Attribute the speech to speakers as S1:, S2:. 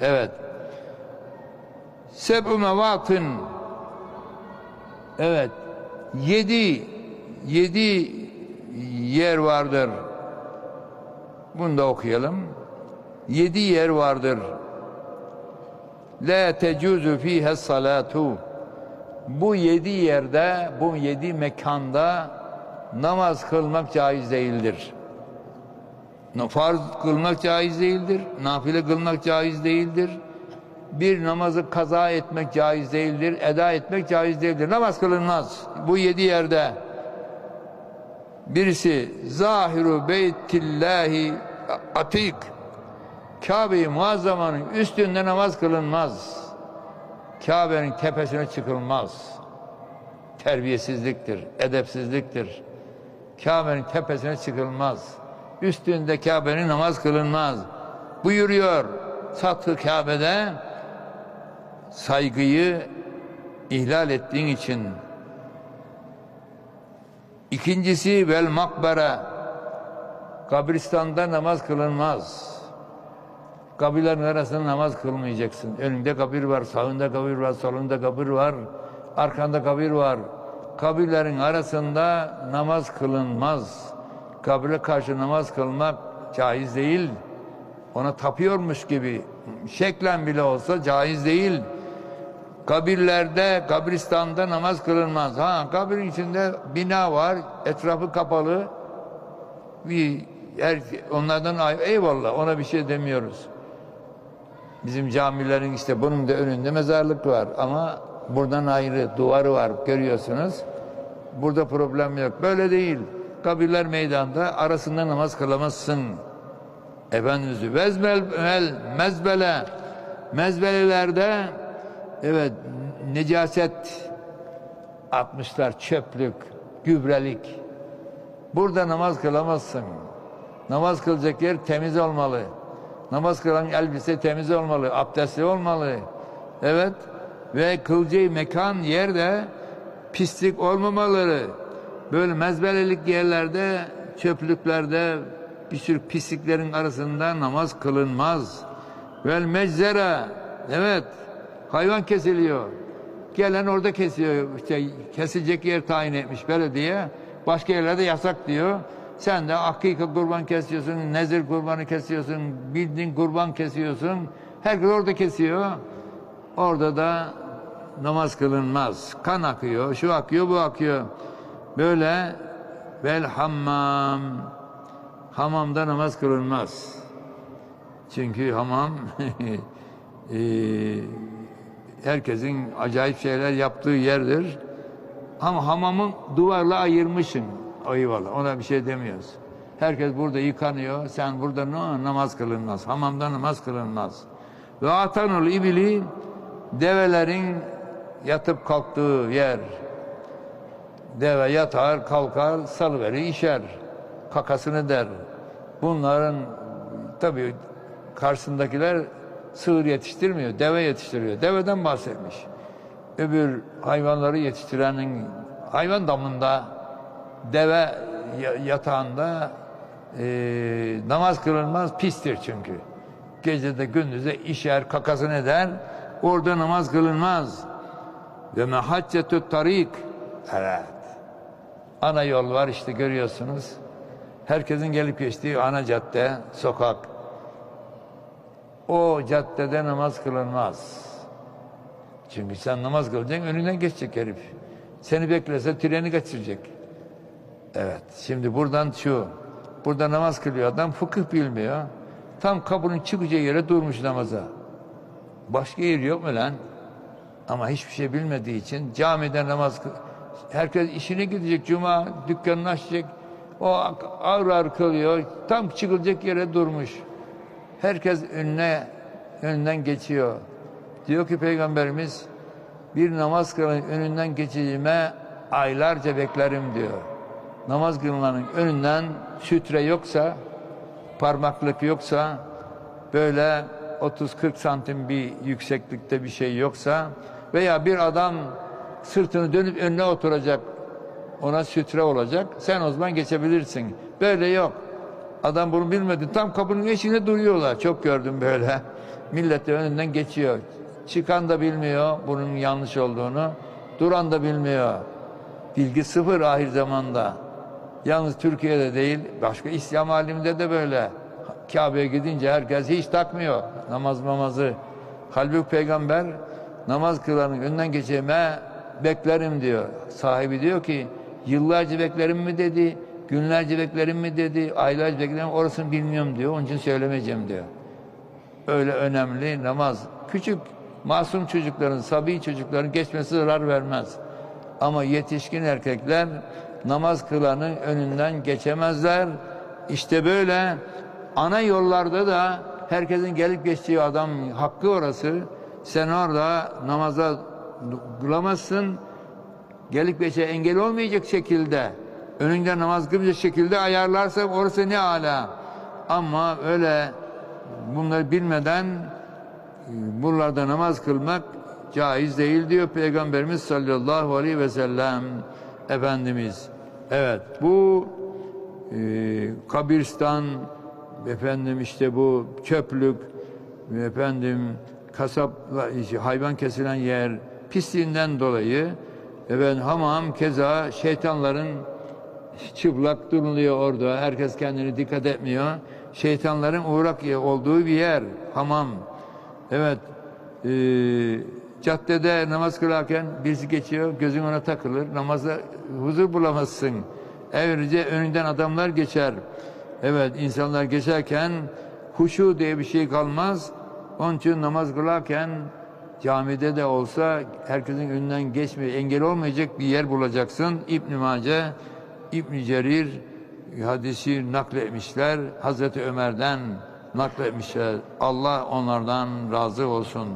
S1: Evet. Seb'u mevatın Evet. Yedi yedi yer vardır. Bunu da okuyalım. Yedi yer vardır. La tecuzu fihe salatu. Bu yedi yerde, bu yedi mekanda namaz kılmak caiz değildir. Farz kılmak caiz değildir. Nafile kılmak caiz değildir. Bir namazı kaza etmek caiz değildir. Eda etmek caiz değildir. Namaz kılınmaz. Bu yedi yerde. Birisi zahiru beytillahi atik. Kabe-i Muazzama'nın üstünde namaz kılınmaz. Kabe'nin tepesine çıkılmaz. Terbiyesizliktir, edepsizliktir. Kabe'nin tepesine çıkılmaz. Üstünde Kabe'nin namaz kılınmaz. Buyuruyor Sattı Kabe'de saygıyı ihlal ettiğin için. İkincisi vel makbere kabristanda namaz kılınmaz. Kabirlerin arasında namaz kılmayacaksın. Önünde kabir var, sağında kabir var, solunda kabir var, arkanda kabir var. Kabirlerin arasında namaz kılınmaz. Kabire karşı namaz kılmak caiz değil. Ona tapıyormuş gibi şeklen bile olsa caiz değil. Kabirlerde, kabristanda namaz kılınmaz. Ha, kabirin içinde bina var, etrafı kapalı. Bir er, onlardan ay- eyvallah ona bir şey demiyoruz. Bizim camilerin işte bunun da önünde mezarlık var ama buradan ayrı duvarı var görüyorsunuz. Burada problem yok. Böyle değil. Kabirler meydanda arasında namaz kılamazsın. Efendimiz mel, mezbele mezbelelerde evet necaset atmışlar çöplük, gübrelik. Burada namaz kılamazsın. Namaz kılacak yer temiz olmalı. Namaz kılan elbise temiz olmalı, abdestli olmalı. Evet. Ve kılacağı mekan yerde pislik olmamaları. Böyle mezbelelik yerlerde, çöplüklerde bir sürü pisliklerin arasında namaz kılınmaz. Vel meczere. Evet. Hayvan kesiliyor. Gelen orada kesiyor. İşte kesilecek yer tayin etmiş belediye. Başka yerlerde yasak diyor. Sen de akika kurban kesiyorsun, nezir kurbanı kesiyorsun, bildiğin kurban kesiyorsun. Herkes orada kesiyor. Orada da namaz kılınmaz. Kan akıyor, şu akıyor, bu akıyor. Böyle vel hammam. Hamamda namaz kılınmaz. Çünkü hamam eee, herkesin acayip şeyler yaptığı yerdir. Ama hamamı duvarla ayırmışsın. Eyvallah ona bir şey demiyoruz. Herkes burada yıkanıyor. Sen burada no, namaz kılınmaz. Hamamda namaz kılınmaz. Ve atanul ibili develerin yatıp kalktığı yer. Deve yatar, kalkar, salıverir, işer. Kakasını der. Bunların tabii karşısındakiler sığır yetiştirmiyor, deve yetiştiriyor. Deveden bahsetmiş. Öbür hayvanları yetiştirenin hayvan damında, deve ya- yatağında e, namaz kılınmaz, pistir çünkü. Gecede gündüze işer, kakasını eder, orada namaz kılınmaz. Ve mehaccetü tarik. Evet. Ana yol var işte görüyorsunuz. Herkesin gelip geçtiği ana cadde, sokak. O caddede namaz kılınmaz. Çünkü sen namaz kılacaksın, önünden geçecek herif. Seni beklese treni kaçıracak. Evet, şimdi buradan şu. Burada namaz kılıyor adam, fıkıh bilmiyor. Tam kapının çıkacağı yere durmuş namaza. Başka yer yok mu lan? Ama hiçbir şey bilmediği için camide namaz kıl... Herkes işine gidecek, cuma dükkanını açacak. O ağır ağır kılıyor, tam çıkılacak yere durmuş. Herkes önüne, önünden geçiyor. Diyor ki Peygamberimiz, bir namaz kılanın önünden geçeceğime aylarca beklerim diyor. Namaz kılmanın önünden sütre yoksa, parmaklık yoksa, böyle 30-40 santim bir yükseklikte bir şey yoksa veya bir adam sırtını dönüp önüne oturacak, ona sütre olacak, sen o zaman geçebilirsin. Böyle yok. Adam bunu bilmedi. Tam kapının içinde duruyorlar. Çok gördüm böyle. Millet de önünden geçiyor. Çıkan da bilmiyor bunun yanlış olduğunu. Duran da bilmiyor. Bilgi sıfır ahir zamanda. Yalnız Türkiye'de değil, başka İslam aleminde de böyle. Kabe'ye gidince herkes hiç takmıyor namaz mamazı. Halbuki peygamber namaz kılanın önünden geçeme beklerim diyor. Sahibi diyor ki yıllarca beklerim mi dedi, günlerce beklerim mi dedi, aylarca beklerim orasını bilmiyorum diyor. Onun için söylemeyeceğim diyor. Öyle önemli namaz. Küçük masum çocukların, sabi çocukların geçmesi zarar vermez. Ama yetişkin erkekler namaz kılanın önünden geçemezler. İşte böyle ana yollarda da herkesin gelip geçtiği adam hakkı orası. Sen orada namaza kılamazsın. Gelip geçe engel olmayacak şekilde önünde namaz kılmayacak şekilde ayarlarsa orası ne ala. Ama öyle bunları bilmeden e, buralarda namaz kılmak caiz değil diyor Peygamberimiz sallallahu aleyhi ve sellem Efendimiz. Evet bu e, kabristan efendim işte bu çöplük efendim kasap hayvan kesilen yer pisliğinden dolayı efendim hamam keza şeytanların çıplak duruluyor orada. Herkes kendini dikkat etmiyor. Şeytanların uğrak olduğu bir yer. Hamam. Evet. Ee, caddede namaz kılarken birisi geçiyor. Gözün ona takılır. Namaza huzur bulamazsın. Ayrıca önünden adamlar geçer. Evet insanlar geçerken huşu diye bir şey kalmaz. Onun için namaz kılarken camide de olsa herkesin önünden geçmeye engel olmayacak bir yer bulacaksın. İbn Mace, İbn Cerir hadisi nakletmişler. Hazreti Ömer'den nakletmişler. Allah onlardan razı olsun.